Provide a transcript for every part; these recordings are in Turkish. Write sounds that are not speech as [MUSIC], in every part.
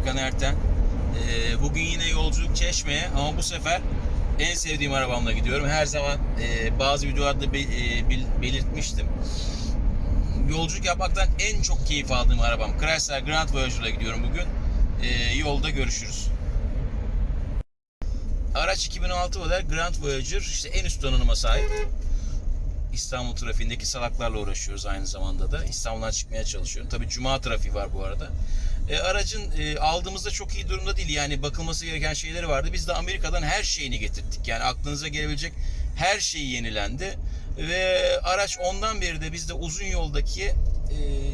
Erkan Erten. Ee, bugün yine yolculuk Çeşme'ye ama bu sefer en sevdiğim arabamla gidiyorum. Her zaman e, bazı videolarda e, belirtmiştim. Yolculuk yapmaktan en çok keyif aldığım arabam. Chrysler Grand Voyager'la gidiyorum bugün. Ee, yolda görüşürüz. Araç 2006 model Grand Voyager işte en üst donanıma sahip. İstanbul trafiğindeki salaklarla uğraşıyoruz aynı zamanda da. İstanbul'dan çıkmaya çalışıyorum. Tabii cuma trafiği var bu arada. E, aracın e, aldığımızda çok iyi durumda değil. Yani bakılması gereken şeyleri vardı. Biz de Amerika'dan her şeyini getirdik. Yani aklınıza gelebilecek her şeyi yenilendi. Ve araç ondan beri de bizde uzun yoldaki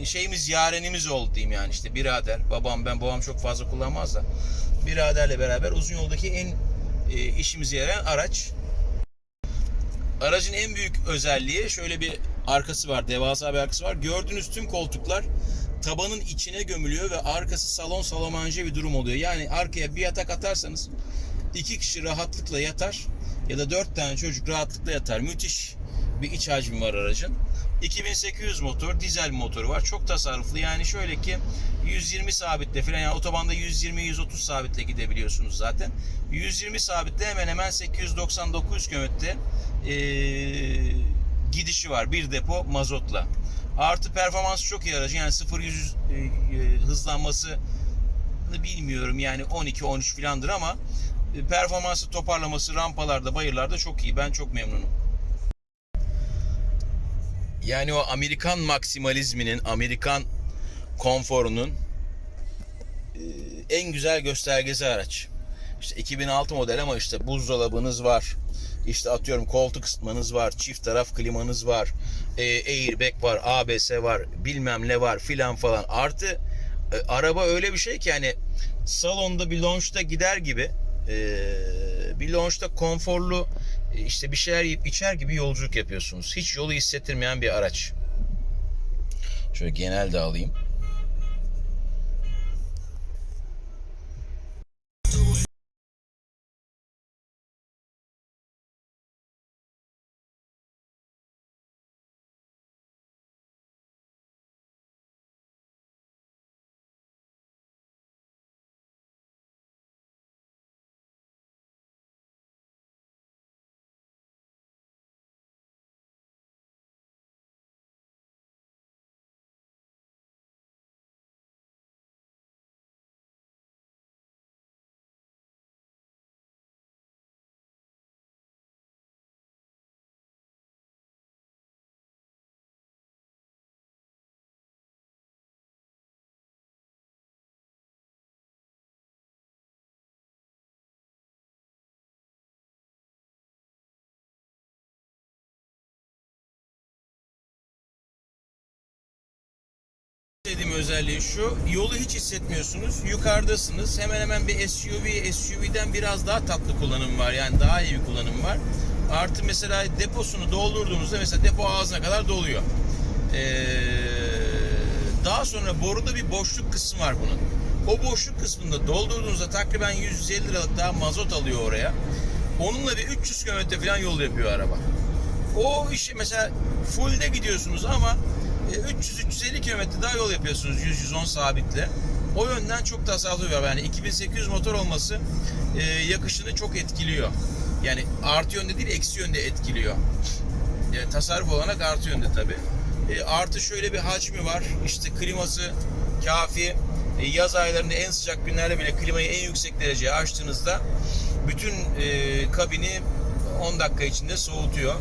e, şeyimiz yarenimiz oldu diyeyim yani işte birader babam ben babam çok fazla kullanmaz da biraderle beraber uzun yoldaki en e, işimize yarayan araç Aracın en büyük özelliği şöyle bir arkası var, devasa bir arkası var. Gördüğünüz tüm koltuklar tabanın içine gömülüyor ve arkası salon salamanje bir durum oluyor. Yani arkaya bir yatak atarsanız iki kişi rahatlıkla yatar ya da dört tane çocuk rahatlıkla yatar. Müthiş bir iç hacmi var aracın. 2800 motor, dizel motoru var. Çok tasarruflu. Yani şöyle ki 120 sabitle falan yani otobanda 120-130 sabitle gidebiliyorsunuz zaten. 120 sabitle hemen hemen 899 kilometre gidişi var. Bir depo mazotla. Artı performansı çok iyi aracın. Yani 0-100 e, e, hızlanması bilmiyorum yani 12-13 filandır ama e, performansı toparlaması rampalarda bayırlarda çok iyi. Ben çok memnunum. Yani o Amerikan maksimalizminin, Amerikan konforunun e, en güzel göstergesi araç. İşte 2006 model ama işte buzdolabınız var. İşte atıyorum koltuk ısıtmanız var, çift taraf klimanız var, e, airbag var, ABS var, bilmem ne var filan falan. Artı e, araba öyle bir şey ki yani salonda bir lounge'da gider gibi e, bir lounge'da konforlu işte bir şeyler yiyip içer gibi yolculuk yapıyorsunuz. Hiç yolu hissettirmeyen bir araç. Şöyle genel de alayım. Dediğim özelliği şu, yolu hiç hissetmiyorsunuz. Yukarıdasınız. Hemen hemen bir SUV, SUV'den biraz daha tatlı kullanım var. Yani daha iyi bir kullanım var. Artı mesela deposunu doldurduğunuzda mesela depo ağzına kadar doluyor. Ee, daha sonra boruda bir boşluk kısmı var bunun. O boşluk kısmında doldurduğunuzda takriben 150 liralık daha mazot alıyor oraya. Onunla bir 300 kilometre falan yol yapıyor araba. O işi mesela full'de gidiyorsunuz ama e, 300-350 kilometre daha yol yapıyorsunuz 100-110 sabitle. O yönden çok tasarruflu var. Yani 2800 motor olması e, yakışını çok etkiliyor. Yani artı yönde değil eksi yönde etkiliyor. Yani tasarruf olarak artı yönde tabi. E, artı şöyle bir hacmi var. İşte kliması kafi. E, yaz aylarında en sıcak günlerde bile klimayı en yüksek dereceye açtığınızda bütün e, kabini 10 dakika içinde soğutuyor.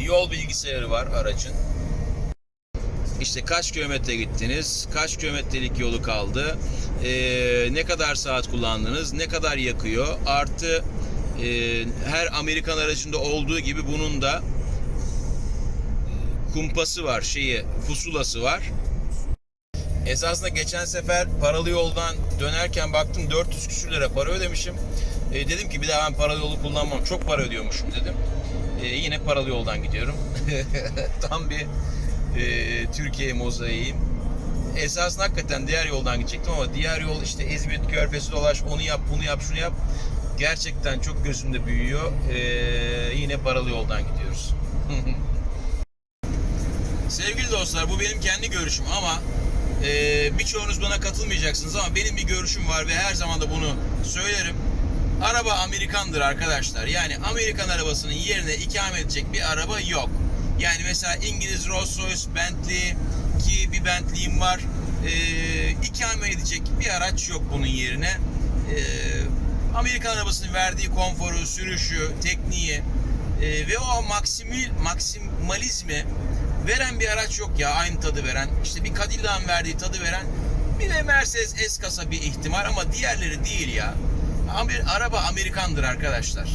Yol bilgisayarı var aracın. İşte kaç kilometre gittiniz, kaç kilometrelik yolu kaldı, ee, ne kadar saat kullandınız, ne kadar yakıyor. Artı e, her Amerikan aracında olduğu gibi bunun da e, kumpası var, şeyi, pusulası var. Esasında geçen sefer paralı yoldan dönerken baktım 400 küsür lira para ödemişim. E, dedim ki bir daha ben paralı yolu kullanmam. Çok para ödüyormuşum dedim. E, yine paralı yoldan gidiyorum. [LAUGHS] Tam bir e, Türkiye mozaiğim. Esasında hakikaten diğer yoldan gidecektim ama diğer yol işte İzmit Körfezi dolaş onu yap bunu yap şunu yap. Gerçekten çok gözümde büyüyor. E, yine paralı yoldan gidiyoruz. [LAUGHS] Sevgili dostlar bu benim kendi görüşüm ama Ee, birçoğunuz bana katılmayacaksınız ama benim bir görüşüm var ve her zaman da bunu söylerim. Araba Amerikandır arkadaşlar. Yani Amerikan arabasının yerine ikame edecek bir araba yok. Yani mesela İngiliz Rolls Royce, Bentley ki bir Bentley'im var. Ee, ikame edecek bir araç yok bunun yerine. Ee, Amerikan arabasının verdiği konforu, sürüşü, tekniği e, ve o maksimil, maksimalizmi veren bir araç yok ya aynı tadı veren. İşte bir Cadillac'ın verdiği tadı veren bir de Mercedes S-kasa bir ihtimal ama diğerleri değil ya. Amer, araba Amerikandır arkadaşlar.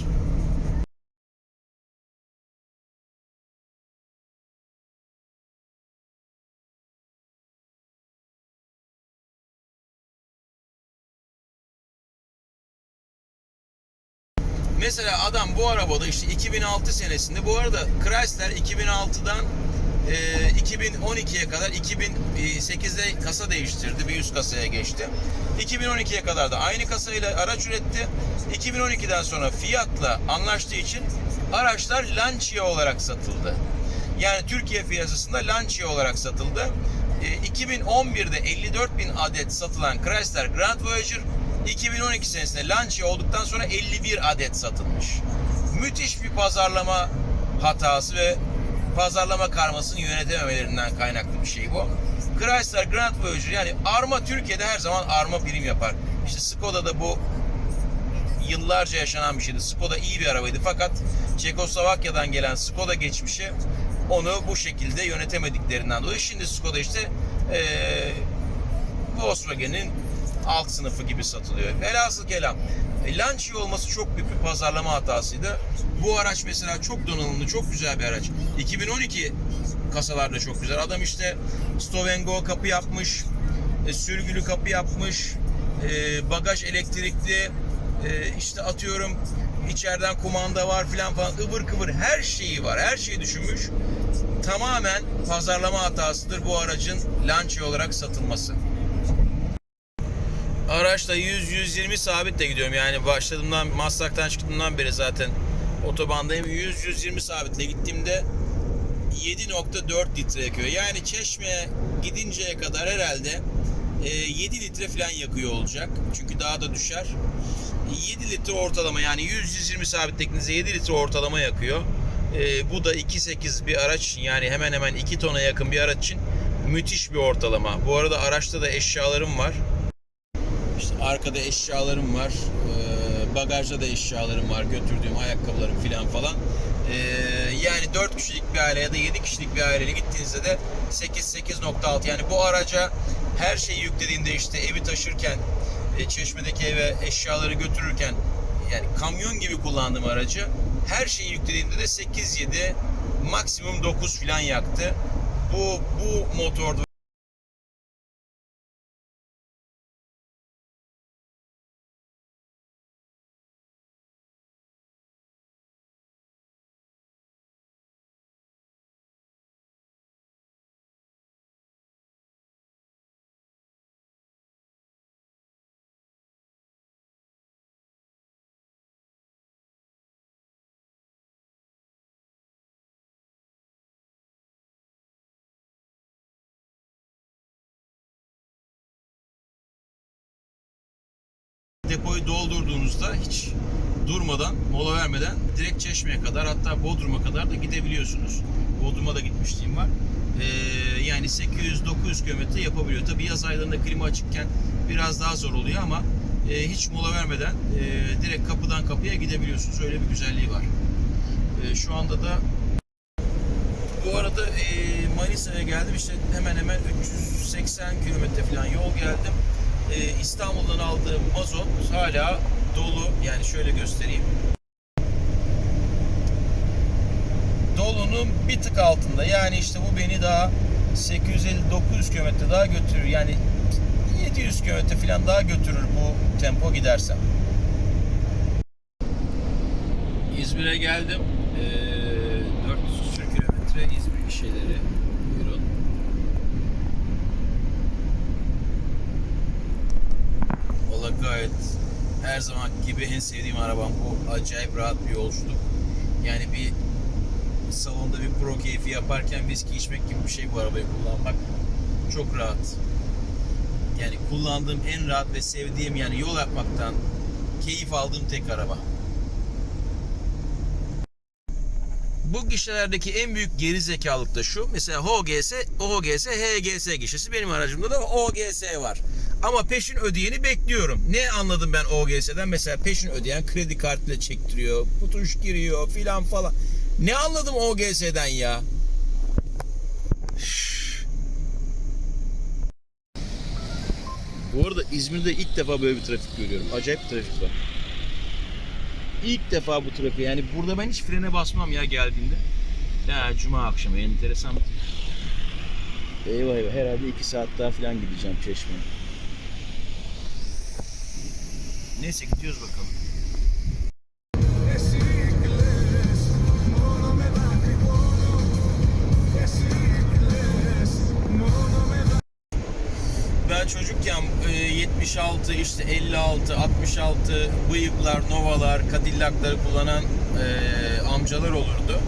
Mesela adam bu arabada işte 2006 senesinde bu arada Chrysler 2006'dan e, 2012'ye kadar 2008'de kasa değiştirdi. Bir üst kasaya geçti. 2012'ye kadar da aynı kasayla araç üretti. 2012'den sonra Fiat'la anlaştığı için araçlar Lancia olarak satıldı. Yani Türkiye piyasasında Lancia olarak satıldı. E, 2011'de 54 bin adet satılan Chrysler Grand Voyager 2012 senesinde Lancia olduktan sonra 51 adet satılmış. Müthiş bir pazarlama hatası ve pazarlama karmasını yönetememelerinden kaynaklı bir şey bu. Chrysler Grand Voyager yani Arma Türkiye'de her zaman Arma prim yapar. İşte Skoda'da bu yıllarca yaşanan bir şeydi. Skoda iyi bir arabaydı fakat Çekoslovakya'dan gelen Skoda geçmişi onu bu şekilde yönetemediklerinden dolayı şimdi Skoda işte ee, Volkswagen'in alt sınıfı gibi satılıyor. Velhasıl kelam e, Lancia olması çok büyük bir pazarlama hatasıydı. Bu araç mesela çok donanımlı, çok güzel bir araç. 2012 kasalarda çok güzel. Adam işte Stovengo kapı yapmış, e, sürgülü kapı yapmış, e, bagaj elektrikli, e, işte atıyorum içeriden kumanda var filan falan ıvır kıvır her şeyi var. Her şeyi düşünmüş. Tamamen pazarlama hatasıdır bu aracın Lancia olarak satılması. Araçla 100-120 sabitle gidiyorum. Yani başladığımdan, Maslak'tan çıktığımdan beri zaten otobandayım. 100-120 sabitle gittiğimde 7.4 litre yakıyor. Yani Çeşme'ye gidinceye kadar herhalde 7 litre falan yakıyor olacak. Çünkü daha da düşer. 7 litre ortalama yani 100-120 sabit tekniğinize 7 litre ortalama yakıyor. E, bu da 2.8 bir araç yani hemen hemen 2 tona yakın bir araç için müthiş bir ortalama. Bu arada araçta da eşyalarım var. İşte arkada eşyalarım var. Bagajda da eşyalarım var. Götürdüğüm ayakkabılarım filan falan. Yani 4 kişilik bir aile ya da 7 kişilik bir aileyle gittiğinizde de 8-8.6 yani bu araca her şeyi yüklediğinde işte evi taşırken e, çeşmedeki eve eşyaları götürürken yani kamyon gibi kullandığım aracı her şeyi yüklediğimde de 8-7 maksimum 9 filan yaktı. Bu bu motor depoyu doldurduğunuzda hiç durmadan, mola vermeden direkt Çeşme'ye kadar hatta Bodrum'a kadar da gidebiliyorsunuz. Bodrum'a da gitmişliğim var. Ee, yani 800-900 kilometre yapabiliyor. Tabi yaz aylarında klima açıkken biraz daha zor oluyor ama e, hiç mola vermeden e, direkt kapıdan kapıya gidebiliyorsunuz. Öyle bir güzelliği var. E, şu anda da bu arada e, Manisa'ya geldim işte hemen hemen 380 kilometre falan yol geldim. E, İstanbul'dan aldığım mazot hala dolu. Yani şöyle göstereyim. Dolunun bir tık altında. Yani işte bu beni daha 850-900 kilometre daha götürür. Yani 700 kilometre falan daha götürür bu tempo gidersem. İzmir'e geldim. Ee, 400 küsur kilometre İzmir gişeleri. Buyurun. Gayet her zaman gibi en sevdiğim arabam bu. Acayip rahat bir yolculuk. Yani bir salonda bir pro keyfi yaparken viski içmek gibi bir şey bu arabayı kullanmak. Çok rahat. Yani kullandığım en rahat ve sevdiğim yani yol yapmaktan keyif aldığım tek araba. Bu gişelerdeki en büyük geri zekalık da şu. Mesela HOGS, OGS, HGS gişesi. Benim aracımda da OGS var. Ama peşin ödeyeni bekliyorum. Ne anladım ben OGS'den? Mesela peşin ödeyen kredi kartıyla çektiriyor. Tutuş giriyor filan falan. Ne anladım OGS'den ya? Bu arada İzmir'de ilk defa böyle bir trafik görüyorum. Acayip trafik var. İlk defa bu trafik. Yani burada ben hiç frene basmam ya geldiğinde. Ya cuma akşamı enteresan. Eyvah eyvah herhalde iki saat daha falan gideceğim Çeşme'ye. Neyse gidiyoruz bakalım. Ben çocukken e, 76 işte 56 66 bıyıklar, novalar, Cadillac'ları kullanan e, amcalar olurdu.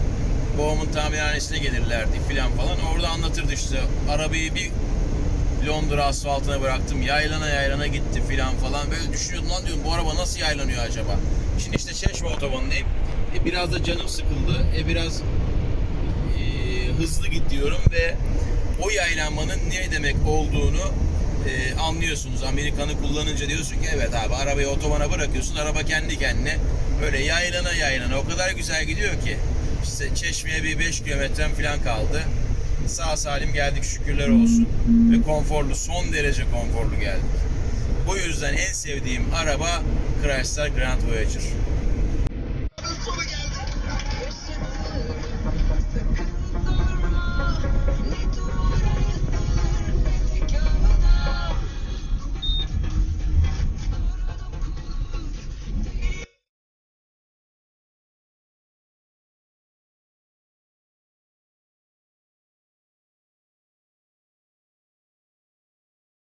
Babamın tamirhanesine gelirlerdi filan falan. Orada anlatırdı işte arabayı bir Londra asfaltına bıraktım. Yaylana yaylana gitti filan falan. Böyle düşünüyordum lan diyorum bu araba nasıl yaylanıyor acaba? Şimdi işte Çeşme otobanındayım. E, biraz da canım sıkıldı. E, biraz e, hızlı gidiyorum ve o yaylanmanın ne demek olduğunu e, anlıyorsunuz. Amerikan'ı kullanınca diyorsun ki evet abi arabayı otobana bırakıyorsun. Araba kendi kendine böyle yaylana yaylana o kadar güzel gidiyor ki. İşte Çeşme'ye bir 5 kilometrem falan kaldı. Sağ salim geldik şükürler olsun. Ve konforlu, son derece konforlu geldik. Bu yüzden en sevdiğim araba Chrysler Grand Voyager.